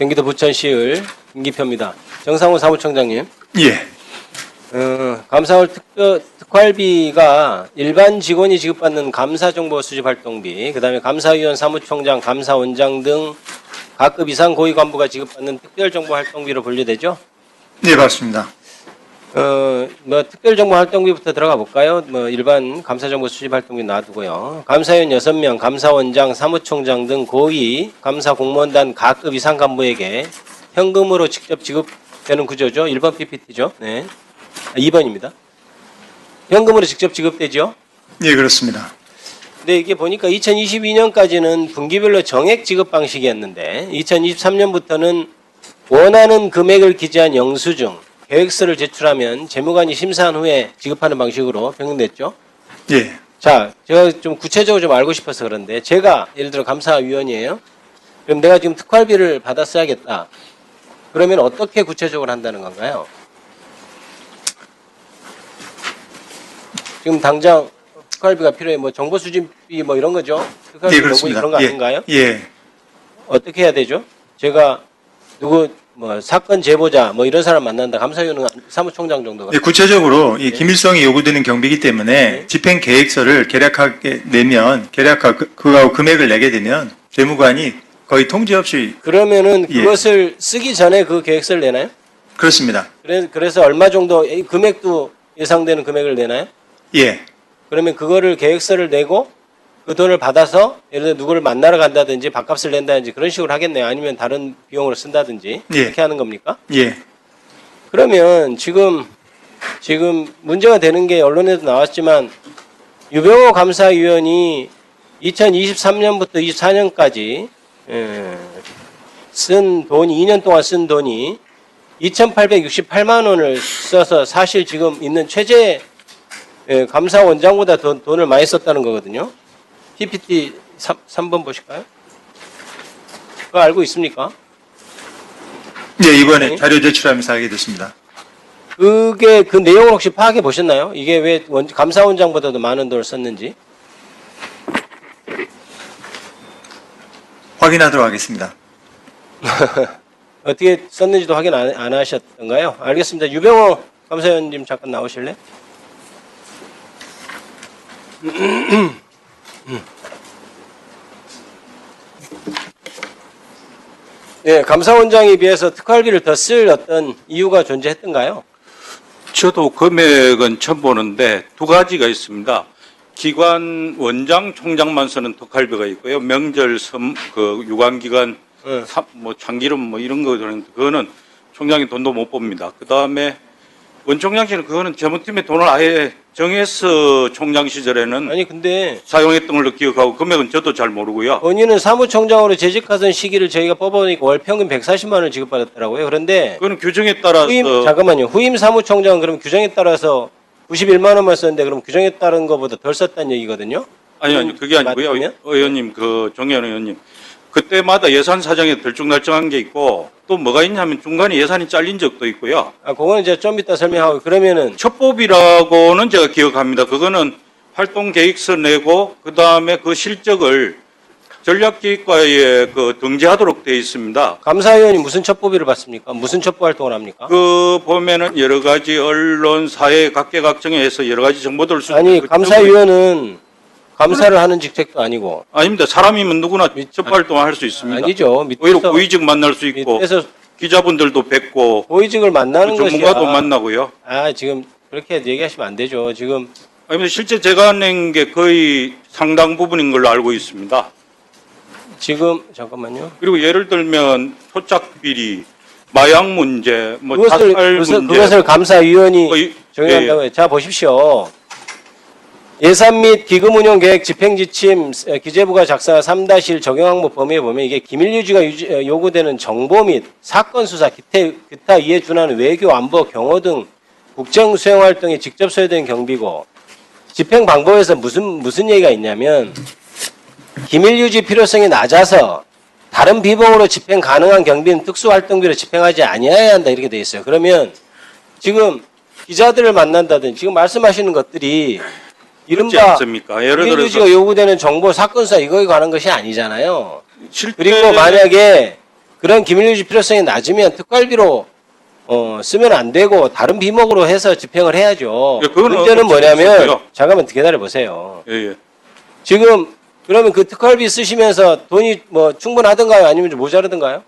경기도 부천시을 김기표입니다. 정상훈 사무총장님. 예. 어, 감사월 특, 특활비가 일반 직원이 지급받는 감사정보 수집 활동비, 그 다음에 감사위원 사무총장, 감사원장 등 각급 이상 고위 간부가 지급받는 특별정보 활동비로 분류되죠. 네, 맞습니다. 어, 뭐 특별정보 활동비부터 들어가 볼까요? 뭐 일반 감사정보 수집 활동비 놔두고요. 감사위원 6명, 감사원장, 사무총장 등 고위 감사 공무원단 각급 이상 간부에게 현금으로 직접 지급되는 구조죠. 1번 PPT죠. 네. 아, 2번입니다. 현금으로 직접 지급되죠. 예, 그렇습니다. 근데 이게 보니까 2022년까지는 분기별로 정액 지급 방식이었는데 2023년부터는 원하는 금액을 기재한 영수증, 계획서를 제출하면 재무관이 심사한 후에 지급하는 방식으로 변경됐죠. 예. 자, 제가 좀 구체적으로 좀 알고 싶어서 그런데 제가 예를 들어 감사위원이에요. 그럼 내가 지금 특활비를 받아 써야겠다. 그러면 어떻게 구체적으로 한다는 건가요? 지금 당장 특활비가 필요해. 뭐 정보 수집비 뭐 이런 거죠? 특활비 예, 그렇습니다. 그런 거 예. 아닌가요? 예. 어떻게 해야 되죠? 제가 누구 뭐 사건 제보자 뭐 이런 사람 만난다. 감사위원은 사무총장 정도가 예, 구체적으로 이 예. 기밀성이 요구되는 경비이기 때문에 네. 집행 계획서를 계략하게 내면 계략하 그- 그거하고 금액을 내게 되면 재무관이 거의 통제 없이 그러면은 예. 그것을 쓰기 전에 그 계획서를 내나요? 그렇습니다. 그래, 그래서 얼마 정도 이 금액도 예상되는 금액을 내나요? 예. 그러면 그거를 계획서를 내고 그 돈을 받아서 예를 들어 누구를 만나러 간다든지 밥값을 낸다든지 그런 식으로 하겠네요. 아니면 다른 비용으로 쓴다든지 예. 그렇게 하는 겁니까? 예. 그러면 지금 지금 문제가 되는 게 언론에도 나왔지만 유병호 감사위원이 2023년부터 24년까지 예, 쓴 돈이 2년 동안 쓴 돈이 2,868만 원을 써서 사실 지금 있는 최재 예, 감사원장보다 돈, 돈을 많이 썼다는 거거든요. PPT 3, 3번 보실까요? 그거 알고 있습니까? 예, 이번에 네. 자료 제출하면서 알게 됐습니다. 그게 그 내용을 혹시 파악해 보셨나요? 이게 왜 원- 감사원장보다도 많은 돈을 썼는지? 확인하도록 하겠습니다. 어떻게 썼는지도 확인 안, 안 하셨던가요? 알겠습니다. 유병호 감사위원님 잠깐 나오실래? 예, 감사원장에 비해서 특활비를 더 쓸 어떤 이유가 존재했던가요? 저도 금액은 처음 보는데 두 가지가 있습니다. 기관 원장 총장만 쓰는 특활비가 있고요. 명절 섬, 그 유관기관 예. 사- 뭐 참기름 뭐 이런 거 그거는 총장이 돈도 못 봅니다. 그 다음에 원총장실은 그거는 재무팀에 돈을 아예 정해서 총장 시절에는 아니 근데 사용했던 걸로 기억하고 금액은 저도 잘 모르고요. 본인은 사무총장으로 재직하던 시기를 저희가 뽑아보니까 월 평균 140만 원을 지급받았더라고요. 그런데 그거는 규정에 따라서 후임 잠깐만요. 후임 사무총장은 그럼 규정에 따라서 91만 원만 썼는데 그럼 규정에 따른 것보다 덜 썼다는 얘기거든요. 아니 아니 그게 아니고요. 맞으면? 의원님 그 정의원 의원님 그때마다 예산 사정에 들쭉날쭉한 게 있고 또 뭐가 있냐면 중간에 예산이 잘린 적도 있고요. 아, 그거는 이제 좀 이따 설명하고 그러면은 첩법이라고는 제가 기억합니다. 그거는 활동 계획서 내고 그 다음에 그 실적을 전략기획과에 그 등재하도록 되어 있습니다. 감사위원이 무슨 첩보비를 받습니까? 무슨 첩보 활동을 합니까? 그 보면은 여러 가지 언론, 사회 각계각층에서 여러 가지 정보들을 수 아니 그 감사위원은 감사를 하는 직책도 아니고 아닙니다. 사람이면 누구나 첩 활동을 할수 있습니다. 아니죠. 오히려 밑에서 고위직 만날 수 있고 밑에서 기자분들도 뵙고 고위직을 만나는 것이 전문가도 아, 만나고요. 아 지금 그렇게 얘기하시면 안 되죠. 지금 아니 실제 제가 낸 게 거의 상당 부분인 걸로 알고 있습니다. 지금 잠깐만요. 그리고 예를 들면 토착 비리, 마약 문제, 뭐 그것을 자살 그것을, 문제, 그것을 감사위원이 거의- 정의한다고 해요. 자 보십시오. 예산 및 기금 운용 계획 집행 지침 에, 기재부가 작성한 3-1 적용 항목 범위에 보면 이게 기밀 유지가 유지- 에, 요구되는 정보 및 사건 수사 기타, 기타 이에 준하는 외교 안보 경호 등 국정 수행 활동에 직접 소요된 경비고 집행 방법에서 무슨 무슨 얘기가 있냐면 기밀 유지 필요성이 낮아서 다른 비봉으로 집행 가능한 경비는 특수 활동비로 집행하지 아니해야 한다 이렇게 돼 있어요. 그러면 지금 기자들을 만난다든지 지금 말씀하시는 것들이 이른바 않습니까? 예를 들어서 요구되는 정보 사건 수사 이거에 관한 것이 아니잖아요. 그리고 만약에 그런 기밀유지 필요성이 낮으면 특활비로 어, 쓰면 안 되고 다른 비목으로 해서 집행을 해야죠. 예, 문제는 뭐냐면 없어요. 잠깐만 기다려 보세요. 예, 예. 지금 그러면 그 특활비 쓰시면서 돈이 뭐 충분하던가요? 아니면 좀 모자르던가요?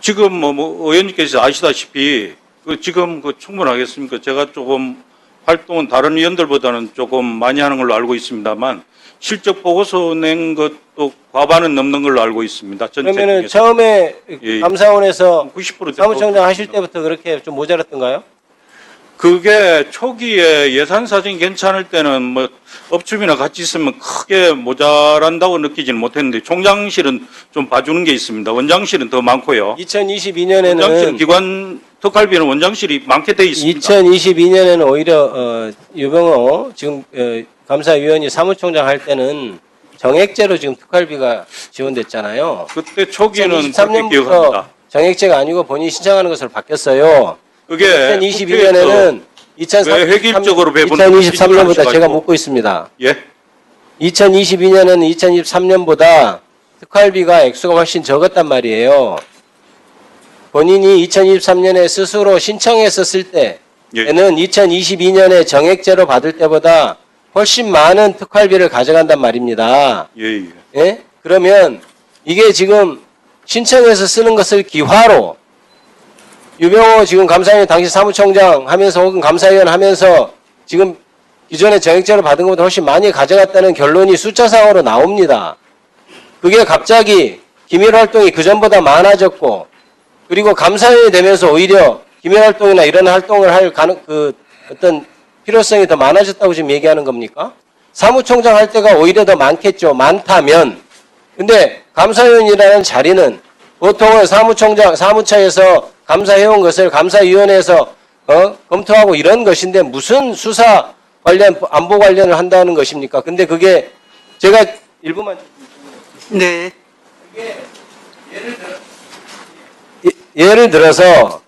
지금 뭐, 뭐 의원님께서 아시다시피 그 지금 그 충분하겠습니까? 제가 조금 활동은 다른 위원들보다는 조금 많이 하는 걸로 알고 있습니다만 실적 보고서 낸 것도 과반은 넘는 걸로 알고 있습니다. 그러면은 중에서 처음에 예. 감사원에서 90% 사무총장 하실 때부터 그렇게 좀 모자랐던가요? 그게 초기에 예산 사정이 괜찮을 때는 뭐 업춤이나 같이 있으면 크게 모자란다고 느끼지는 못했는데 총장실은 좀 봐주는 게 있습니다. 원장실은 더 많고요. 원장실 2022년에는 기관 특활비는 원장실이 많게 돼 있습니다. 2022년에는 오히려 어, 유병호 지금 어, 감사위원이 사무총장 할 때는 정액제로 지금 특활비가 지원됐잖아요. 그때 초기에는 그렇게 2023년부터 기억합니다. 정액제가 아니고 본인이 신청하는 것으로 바뀌었어요. 그게 2022년에는 왜 획일적으로 배분을 2023년보다 제가. 묻고 있습니다. 예, 2022년에는 2023년보다 특활비가 액수가 훨씬 적었단 말이에요. 본인이 2023년에 스스로 신청했었을 예. 때에는 2022년에 정액제로 받을 때보다 훨씬 많은 특활비를 가져간단 말입니다. 예, 예. 예? 그러면 이게 지금 신청해서 쓰는 것을 기화로 유병호 지금 감사위원 당시 사무총장 하면서 혹은 감사위원 하면서 지금 기존에 정액제로 받은 것보다 훨씬 많이 가져갔다는 결론이 숫자상으로 나옵니다. 그게 갑자기 기밀 활동이 그전보다 많아졌고 그리고 감사위원이 되면서 오히려 기밀 활동이나 이런 활동을 할 가능 그 어떤 필요성이 더 많아졌다고 지금 얘기하는 겁니까? 사무총장 할 때가 오히려 더 많겠죠. 많다면. 근데 감사위원이라는 자리는 보통은 사무총장, 사무처에서 감사해온 것을 감사위원회에서 어? 검토하고 이런 것인데 무슨 수사 관련, 안보 관련을 한다는 것입니까? 근데 그게 제가 일부만 네. 예- 예를 들어서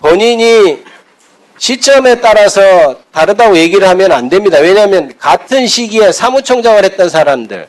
본인이 시점에 따라서 다르다고 얘기를 하면 안 됩니다. 왜냐하면 같은 시기에 사무총장을 했던 사람들,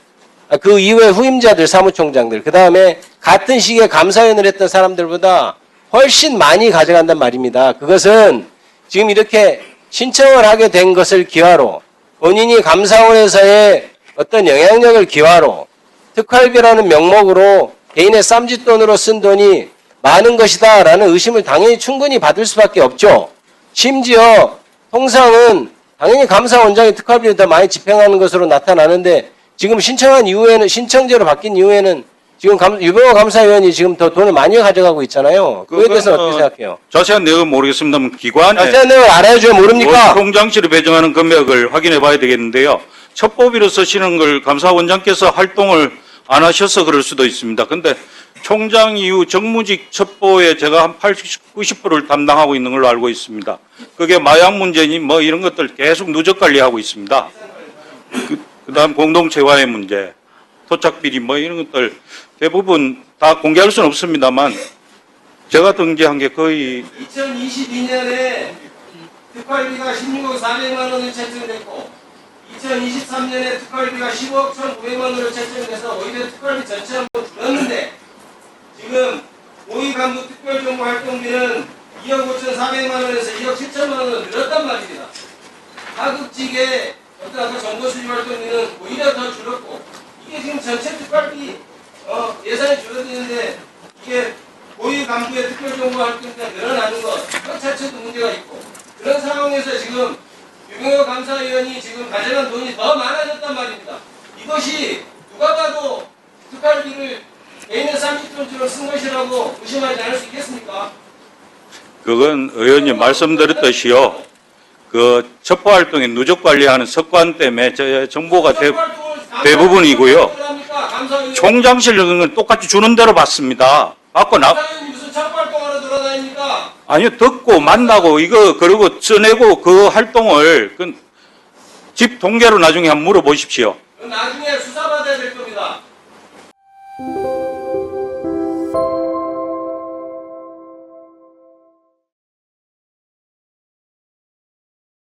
아, 그 이후에 후임자들 사무총장들, 그 다음에 같은 시기에 감사위원을 했던 사람들보다 훨씬 많이 가져간단 말입니다. 그것은 지금 이렇게 신청을 하게 된 것을 기화로 본인이 감사원에서의 어떤 영향력을 기화로 특활비라는 명목으로 개인의 쌈짓돈으로 쓴 돈이 많은 것이다 라는 의심을 당연히 충분히 받을 수밖에 없죠. 심지어 통상은 당연히 감사원장이 특활비를 더 많이 집행하는 것으로 나타나는데 지금 신청한 이후에는 신청제로 바뀐 이후에는 지금 감, 유병호 감사위원이 지금 더 돈을 많이 가져가고 있잖아요. 그거에 대해서 그거는 어떻게 생각해요? 자세한 내용은 모르겠습니다만 기관에 자세한 내용을 알아야죠. 모릅니까? 총장실이 배정하는 금액을 확인해 봐야 되겠는데요. 첩보비로 쓰시는 걸 감사원장께서 활동을 안 하셔서 그럴 수도 있습니다. 근데 총장 이후 정무직 첩보에 제가 한 80, 90%를 담당하고 있는 걸로 알고 있습니다. 그게 마약 문제니 뭐 이런 것들 계속 누적 관리하고 있습니다. 그, 그다음 공동체와의 문제, 토착 비리 뭐 이런 것들 대부분 다 공개할 수는 없습니다만 제가 등재한 게 거의 2022년에 특활비가 16억 400만 원을 책정됐고 2023년에 특활비가 15억 1,900만 원으로 책정돼서 오히려 특활비 전체가 뭐 줄었는데 지금 고위 간부 특별정보 활동비는 2억 5,400만 원에서 2억 7천만 원으로 늘었단 말입니다. 하급직의 어떤 아까 정보 수집 활동비는 오히려 더 줄었고 이게 지금 전체 특활비 어, 예산이 줄어드는데 이게 고위 간부의 특별정보 활동비가 늘어나는 것, 그 자체도 문제가 있고 그런 상황에서 지금 유경호 감사위원이 지금 가져간 돈이 더 많아졌단 말입니다. 이것이 누가 봐도 특활비를 개인의 쌈짓돈처럼 쓴 것이라고 의심하지 않을 수 있겠습니까? 그건 의원님 말씀드렸듯이요. 그 첩보 활동에 누적 관리하는 습관 때문에 저 정보가 대, 대부분이고요. 총장실 은 똑같이 주는 대로 받습니다. 받고 나 감사위원이 무슨 첩활동하러 돌 아니요 듣고 만나고 이거 그리고 써내고 그 활동을 그 집 동계로 나중에 한번 물어보십시오. 나중에 수사